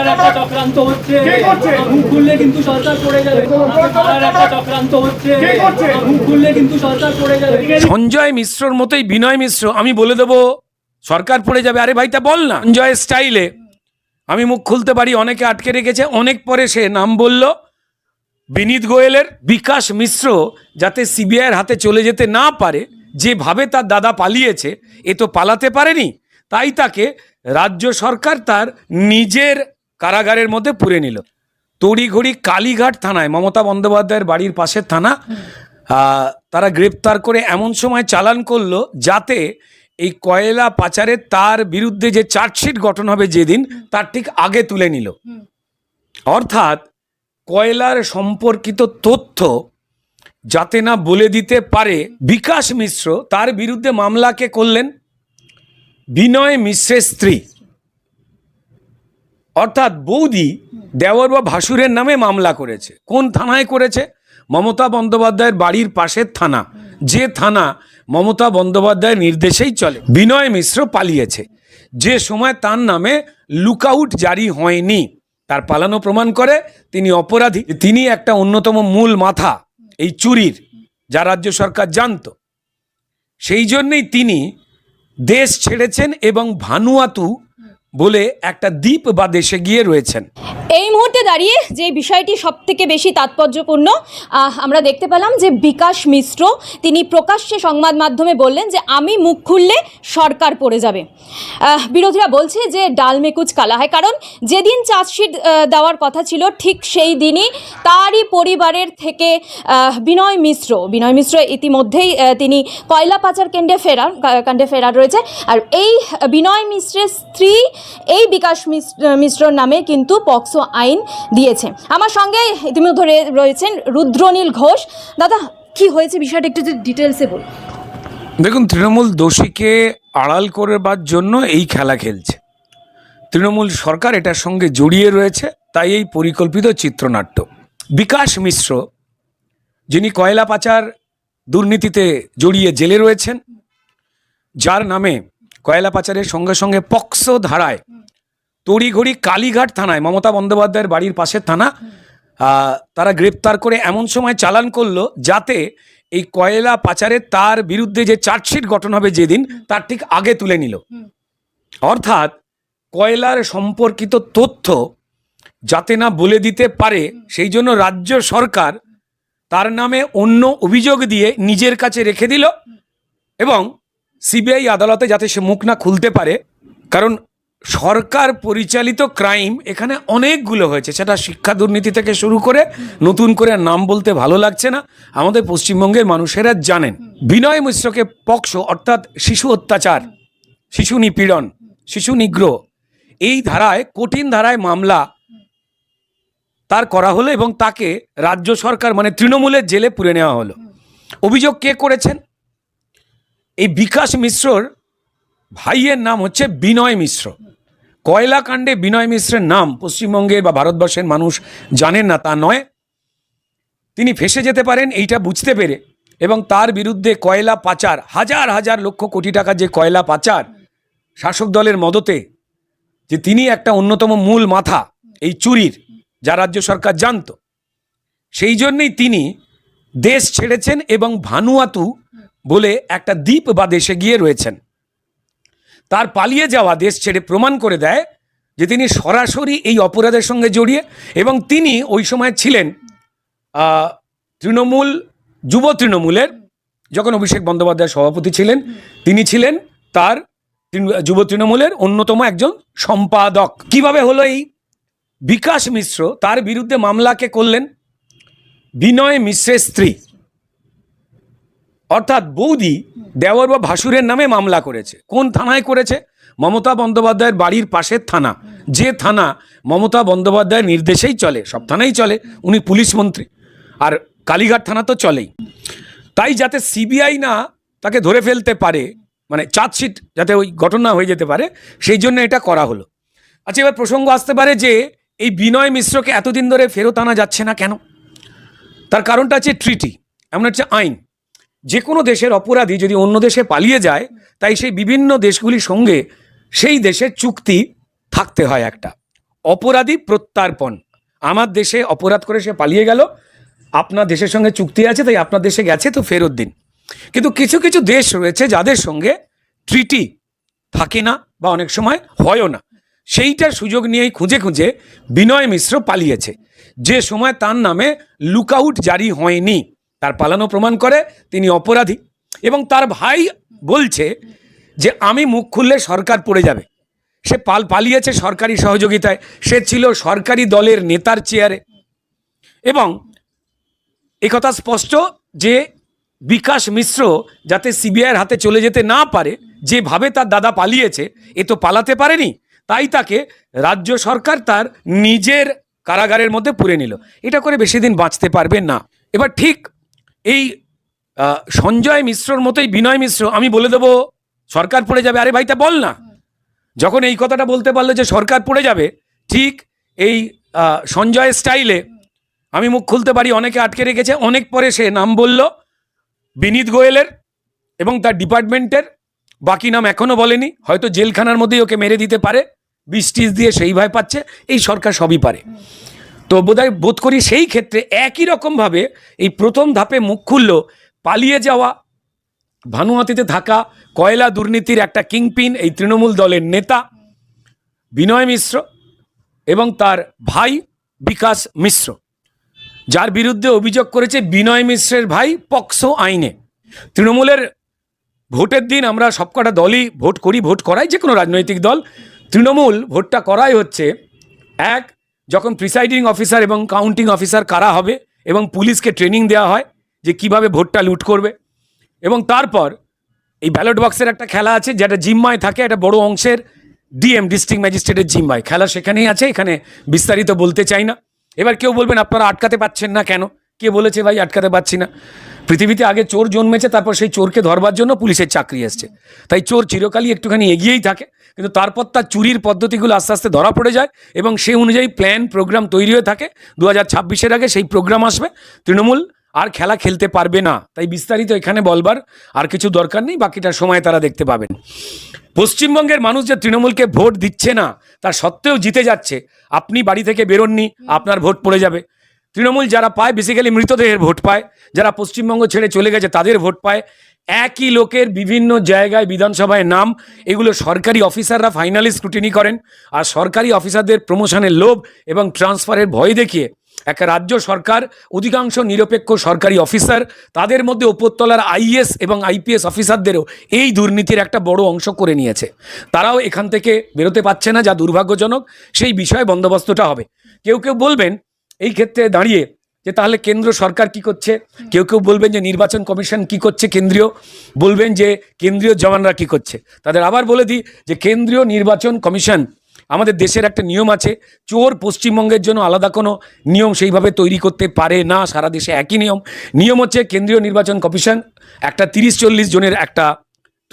একটা চক্রান্ত হচ্ছে। কে করছে? মুখ খুললে কিন্তু সরকার পড়ে যাবে। একটা চক্রান্ত হচ্ছে। কে করছে? মুখ খুললে কিন্তু সরকার পড়ে যাবে। সঞ্জয় মিশ্রর মতোই বিনয় মিশ্র। আমি বলে দেবো সরকার পড়ে যাবে। আরে ভাই তা বল না। সঞ্জয় স্টাইলে। আমি মুখ খুলতে পারি অনেকে আটকে রেখেছে। অনেক পরে সে নাম বলল বিনীত গোয়েলের বিকাশ মিশ্র যাতে সিবিআইয়ের হাতে চলে যেতে না পারে। যেভাবে তার দাদা পালিয়েছে এ তো পালাতে পারেনি। তাই তাকে রাজ্য সরকার তার নিজের কারাগারের মধ্যে পুরে নিল। তড়িঘড়ি কালীঘাট থানায় মমতা বন্দ্যোপাধ্যায়ের বাড়ির পাশের থানা তারা গ্রেপ্তার করে এমন সময় চালান করল যাতে এই কয়লা পাচারের তার বিরুদ্ধে যে চার্জশিট গঠন হবে যেদিন তার ঠিক আগে তুলে নিল। অর্থাৎ কয়লার সম্পর্কিত তথ্য যাতে না বলে দিতে পারে বিকাশ মিশ্র তার বিরুদ্ধে মামলাকে করলেন বিনয় মিশ্রের স্ত্রী। অর্থাৎ বৌদি দেওর বা ভাসুরের নামে মামলা করেছে। কোন থানায় করেছে? মমতা বন্দ্যোপাধ্যায়ের বাড়ির পাশের থানা। যে থানা মমতা বন্দ্যোপাধ্যায়ের নির্দেশেই চলে। বিনয় মিশ্র পালিয়েছে। যে সময় তার নামে লুকআউট জারি হয়নি, তার পালানো প্রমাণ করে তিনি অপরাধী। তিনি একটা অন্যতম মূল মাথা, এই চুরির, যা রাজ্য সরকার জানত। সেই জন্যই তিনি দেশ ছেড়েছেন এবং ভানুয়াতু বলে একটা দ্বীপ বা দেশে গিয়ে রয়েছেন। এই মুহূর্তে দাঁড়িয়ে যে বিষয়টি সব থেকে বেশি তাৎপর্যপূর্ণ আমরা দেখতে পেলাম যে বিকাশ মিশ্র, তিনি প্রকাশ্যে সংবাদ মাধ্যমে বললেন যে আমি মুখ খুললে সরকার পড়ে যাবে। বিরোধীরা বলছে যে ডাল মেকুচ কালা হয়, কারণ যেদিন চার্জশিট দেওয়ার কথা ছিল, ঠিক সেই দিনই তারই পরিবারের থেকে বিনয় মিশ্র বিনয় মিশ্র ইতিমধ্যেই তিনি কয়লা পাচার কেন্দ্রে ফেরার কাণ্ডে ফেরার রয়েছে। আর এই বিনয় মিশ্রের স্ত্রী এই বিকাশ মিশ্র মিশ্রর নামে কিন্তু পক্সো আইন দিয়েছে। আমার সঙ্গে ইতিমধ্যে রয়েছেন রুদ্রনীল ঘোষ। দাদা, কি হয়েছে বিষয়টা একটু ডিটেলসে বল দেখুন, তৃণমূল দোষীকে আড়াল করবার জন্য এই খেলা খেলছে। তৃণমূল সরকার এটার সঙ্গে জড়িয়ে রয়েছে, তাই এই পরিকল্পিত চিত্রনাট্য। বিকাশ মিশ্র, যিনি কয়লা পাচার দুর্নীতিতে জড়িয়ে জেলে রয়েছেন, যার নামে কয়লা পাচারের সঙ্গে সঙ্গে পক্সো ধারায় তড়িঘড়ি কালীঘাট থানায়, মমতা বন্দ্যোপাধ্যায়ের বাড়ির পাশের থানা তারা গ্রেপ্তার করে এমন সময় চালান করল যাতে এই কয়লা পাচারে তার বিরুদ্ধে যে চার্জশিট গঠন হবে যেদিন, তার ঠিক আগে তুলে নিল। অর্থাৎ কয়লার সম্পর্কিত তথ্য যাতে না বলে দিতে পারে, সেই জন্য রাজ্য সরকার তার নামে অন্য অভিযোগ দিয়ে নিজের কাছে রেখে দিল এবং সিবিআই আদালতে যাতে সে মুখ না খুলতে পারে, কারণ সরকার পরিচালিত ক্রাইম এখানে অনেকগুলো হয়েছে। সেটা শিক্ষা দুর্নীতি থেকে শুরু করে নতুন করে নাম বলতে ভালো লাগছে না। আমাদের পশ্চিমবঙ্গের মানুষেরা জানেন, বিনয় মিশ্রকে পক্সো অর্থাৎ শিশু অত্যাচার, শিশু নিপীড়ন, শিশু নিগ্রহ, এই ধারায়, কঠিন ধারায় মামলা তার করা হলো এবং তাকে রাজ্য সরকার মানে তৃণমূলের জেলে পুরে নেওয়া হলো। অভিযোগ কে করেছেন? এই বিকাশ মিশ্রর ভাইয়ের নাম হচ্ছে বিনয় মিশ্র। কয়লা কাণ্ডে বিনয় মিশ্রের নাম পশ্চিমবঙ্গের বা ভারতবর্ষের মানুষ জানেন না, তা নয়। তিনি ফেসে যেতে পারেন, এইটা বুঝতে পেরে। এবং তার বিরুদ্ধে কয়লা পাচার, হাজার হাজার লক্ষ কোটি টাকা যে কয়লা পাচার শাসক দলের মদতে, যে তিনি একটা অন্যতম মূল মাথা, এই চুরির, যা রাজ্য সরকার জানত। সেই জন্যই তিনি দেশ ছেড়েছেন এবং ভানুয়াতু বলে একটা দ্বীপ বা দেশে গিয়ে রয়েছেন। তার পালিয়ে যাওয়া দেশ ছেড়ে প্রমাণ করে দেয় যে তিনি সরাসরি এই অপরাধের সঙ্গে জড়িয়ে এবং তিনি ওই সময় ছিলেন তৃণমূল, যুব তৃণমূলের, যখন অভিষেক বন্দ্যোপাধ্যায় সভাপতি ছিলেন, তিনি ছিলেন তার যুব তৃণমূলের অন্যতম একজন সম্পাদক। কীভাবে হলো এই? বিকাশ মিশ্র তার বিরুদ্ধে মামলাকে করলেন বিনয় মিশ্রের স্ত্রী। অর্থাৎ বৌদি দেওর বা ভাসুরের নামে মামলা করেছে। কোন থানায় করেছে? মমতা বন্দ্যোপাধ্যায়ের বাড়ির পাশের থানা। যে থানা মমতা বন্দ্যোপাধ্যায়ের নির্দেশেই চলে, সব থানাই চলে, উনি পুলিশ মন্ত্রী। আর কালীঘাট থানা তো চলেই। তাই যাতে সিবিআই না তাকে ধরে ফেলতে পারে মানে চার্জশিট যাতে ওই ঘটনা হয়ে যেতে পারে, সেই জন্য এটা করা হলো। আচ্ছা এবার প্রসঙ্গ আসতে পারে যে এই বিনয় মিশ্রকে এতদিন ধরে ফেরত আনা যাচ্ছে না কেন? তার কারণটা হচ্ছে ট্রিটি এমন হচ্ছে আইন। যে কোনো দেশের অপরাধী যদি অন্য দেশে পালিয়ে যায়, তাই সেই বিভিন্ন দেশগুলির সঙ্গে সেই দেশের চুক্তি থাকতে হয় একটা। অপরাধী প্রত্যার্পণ। আমার দেশে অপরাধ করে সে পালিয়ে গেল, আপনার দেশের সঙ্গে চুক্তি আছে, তাই আপনার দেশে গেছে তো ফেরত দিন। কিন্তু কিছু কিছু দেশ রয়েছে যাদের সঙ্গে ট্রিটি থাকে না বা অনেক সময় হয়ও না। সেইটার সুযোগ নিয়েই খুঁজে খুঁজে বিনয় মিশ্র পালিয়েছে। যে সময় তার নামে লুকআউট জারি হয়নি। তার পালানো প্রমাণ করে তিনি অপরাধী। এবং তার ভাই বলছে যে, আমি মুখ খুললে সরকার পড়ে যাবে। সে পাল, পালিয়েছে সরকারি সহযোগিতায়। সে ছিল সরকারি দলের নেতার চেয়ারে। এবং একথা স্পষ্ট যে, বিকাশ মিশ্র যাতে সিবিআইয়ের হাতে চলে যেতে না পারে, যেভাবে তার দাদা পালিয়েছে, এ তো পালাতে পারেনি। তাই তাকে রাজ্য সরকার তার নিজের কারাগারের মধ্যে পুরে নিল। এটা করে বেশি দিন বাঁচতে পারবে না। এবার ঠিক এই সঞ্জয় মিশ্রর মতোই বিনয় মিশ্র, আমি বলে দেবো, সরকার পড়ে যাবে। আরে ভাই, তা বল না। যখন এই কথাটা বলতে পারল যে সরকার পড়ে যাবে, ঠিক এই সঞ্জয় স্টাইলে, আমি মুখ খুলতে পারি, অনেকে আটকে রেখেছে, অনেক পরে সে নাম বলল, বিনীত গোয়েলের এবং তার ডিপার্টমেন্টের, বাকি নাম এখনও বলেনি, হয়তো জেলখানার মধ্যেই ওকে মেরে দিতে পারে, বিষ দিয়ে সেই ভয় পাচ্ছে, এই সরকার সবই পারে। তো বোধহয় বোধ করি সেই ক্ষেত্রে একই রকমভাবে এই প্রথম ধাপে মুখ খুলল পালিয়ে যাওয়া ভানুয়াতিতে থাকা কয়লা দুর্নীতির একটা কিংপিন এই তৃণমূল দলের নেতা বিনয় মিশ্র এবং তার ভাই বিকাশ মিশ্র, যার বিরুদ্ধে অভিযোগ করেছে বিনয় মিশ্রের ভাই পক্সো আইনে। তৃণমূলের ভোটের দিন আমরা সবকটা দলই ভোট করি, ভোট করাই যে কোনো রাজনৈতিক দল, তৃণমূল ভোটটা করাই হচ্ছে এক যখন প্রিসাইডিং অফিসার এবং কাউন্টিং অফিসার কারা হবে এবং পুলিশকে ট্রেনিং দেওয়া হয় যে কীভাবে ভোটটা লুট করবে। এবং তারপর এই ব্যালট বক্সের একটা খেলা আছে, যেটা জিম্মায় থাকে একটা বড় অংশের ডিএম ডিস্ট্রিক্ট ম্যাজিস্ট্রেটের জিম্মায়। খেলা সেখানেই আছে, এখানে বিস্তারিত বলতে চাই না। এবার কেউ বলবেন, আপনারা আটকাতে পাচ্ছেন না কেন? কে বলেছে ভাই, আটকাতে পাচ্ছি না। পৃথিবীতে আগে চোর জন্মেছে, তারপর সেই চোরকে ধরবার জন্য পুলিশের চাকরি এসছে। তাই চোর চিরকালই একটুখানি এগিয়েই থাকে, কিন্তু তারপর তার চুরির পদ্ধতিগুলো আস্তে আস্তে ধরা পড়ে যায় এবং সেই অনুযায়ী প্ল্যান, প্রোগ্রাম তৈরি হয়ে থাকে। দু হাজার ছাব্বিশের আগে সেই প্রোগ্রাম আসবে। তৃণমূল আর খেলা খেলতে পারবে না। তাই বিস্তারিত এখানে বলবার আর কিছু দরকার নেই, বাকিটা সময় তারা দেখতে পাবেন। পশ্চিমবঙ্গের মানুষ যে তৃণমূলকে ভোট দিচ্ছে না তার সত্ত্বেও জিতে যাচ্ছে। আপনি বাড়ি থেকে বেরোননি, আপনার ভোট পড়ে যাবে। তৃণমূল যারা পায় বেসিক্যালি মৃতদেহের ভোট পায়, যারা পশ্চিমবঙ্গ ছেড়ে চলে গেছে তাদের ভোট পায়। একই লোকের বিভিন্ন জায়গায় বিধানসভায় নাম, এগুলো সরকারি অফিসাররা ফাইনালি স্ক্রুটিনি করেন। আর সরকারি অফিসারদের প্রমোশনের লোভ এবং ট্রান্সফারের ভয় দেখিয়ে একটা রাজ্য সরকার, অধিকাংশ নিরপেক্ষ সরকারি অফিসার, তাদের মধ্যে উপরতলার আইএস এবং আইপিএস অফিসারদেরও এই দুর্নীতির একটা বড় অংশ করে নিয়েছে। তারাও এখান থেকে বেরোতে পারছে না, যা দুর্ভাগ্যজনক। সেই বিষয়ে বন্দোবস্তটা হবে। কেউ কেউ বলবেন এই ক্ষেত্রে দাঁড়িয়ে যে তাহলে কেন্দ্র সরকার কি করছে? কেউ কেউ বলবেন যে নির্বাচন কমিশন কি করছে কেন্দ্রীয়? বলবেন যে কেন্দ্রীয় জওয়ানরা কি করছে? তাদের আবার বলে দিই যে কেন্দ্রীয় নির্বাচন কমিশন আমাদের দেশের একটা নিয়ম আছে চোর পশ্চিমবঙ্গের জন্য আলাদা কোনো নিয়ম সেইভাবে তৈরি করতে পারে না সারা দেশে একই নিয়ম। নিয়ম হচ্ছে কেন্দ্রীয় নির্বাচন কমিশন একটা তিরিশ চল্লিশ জনের একটা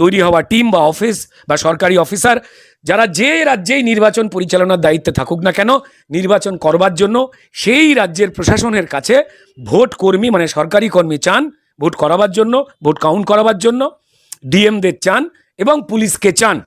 তৈরি হওয়া টিম বা অফিস বা সরকারি অফিসার যারা যে রাজ্যেই নির্বাচন পরিচালনার দায়িত্বে থাকুক না কেন, নির্বাচন করবার জন্য সেই রাজ্যের প্রশাসনের কাছে ভোট কর্মী মানে সরকারি কর্মী চান, ভোট করাবার জন্য, ভোট কাউন্ট করাবার জন্য ডিএমদের চান এবং পুলিশকে চান।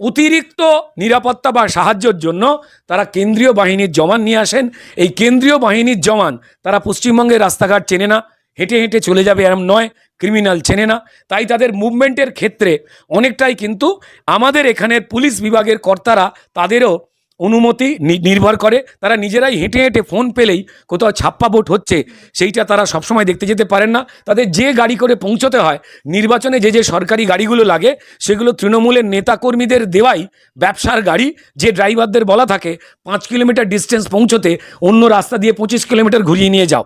অতিরিক্ত নিরাপত্তা বা সাহায্যের জন্য তারা কেন্দ্রীয় বাহিনীর জওয়ান নিয়ে আসেন। এই কেন্দ্রীয় বাহিনীর জওয়ান তারা পশ্চিমবঙ্গের রাস্তাঘাট চেনে না। হেঁটে হেঁটে চলে যাবে এরম নয় ক্রিমিনাল চেনে না। তাই তাদের মুভমেন্টের ক্ষেত্রে অনেকটাই কিন্তু আমাদের এখানের পুলিশ বিভাগের কর্তারা তাদেরও অনুমতি নির্ভর করে। তারা নিজেরাই হেঁটে হেঁটে ফোন পেলেই কোথাও ছাপ্পা ভোট হচ্ছে, সেইটা তারা সবসময় দেখতে যেতে পারেন না। তাদের যে গাড়ি করে পৌঁছতে হয়, নির্বাচনে যে যে সরকারি গাড়িগুলো লাগে, সেগুলো তৃণমূলের নেতাকর্মীদের দেওয়াই ব্যবসার গাড়ি। যে ড্রাইভারদের বলা থাকে, পাঁচ কিলোমিটার ডিস্টেন্স পৌঁছতে অন্য রাস্তা দিয়ে পঁচিশ কিলোমিটার ঘুরিয়ে নিয়ে যাও।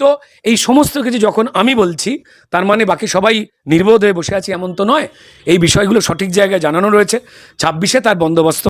তো এই সমস্ত কিছু যখন আমি বলছি, তার মানে বাকি সবাই নির্বোধ হয়ে বসে আছি এমন তো নয়। এই বিষয়গুলো সঠিক জায়গায় জানানো রয়েছে। ছাব্বিশে তার বন্দোবস্ত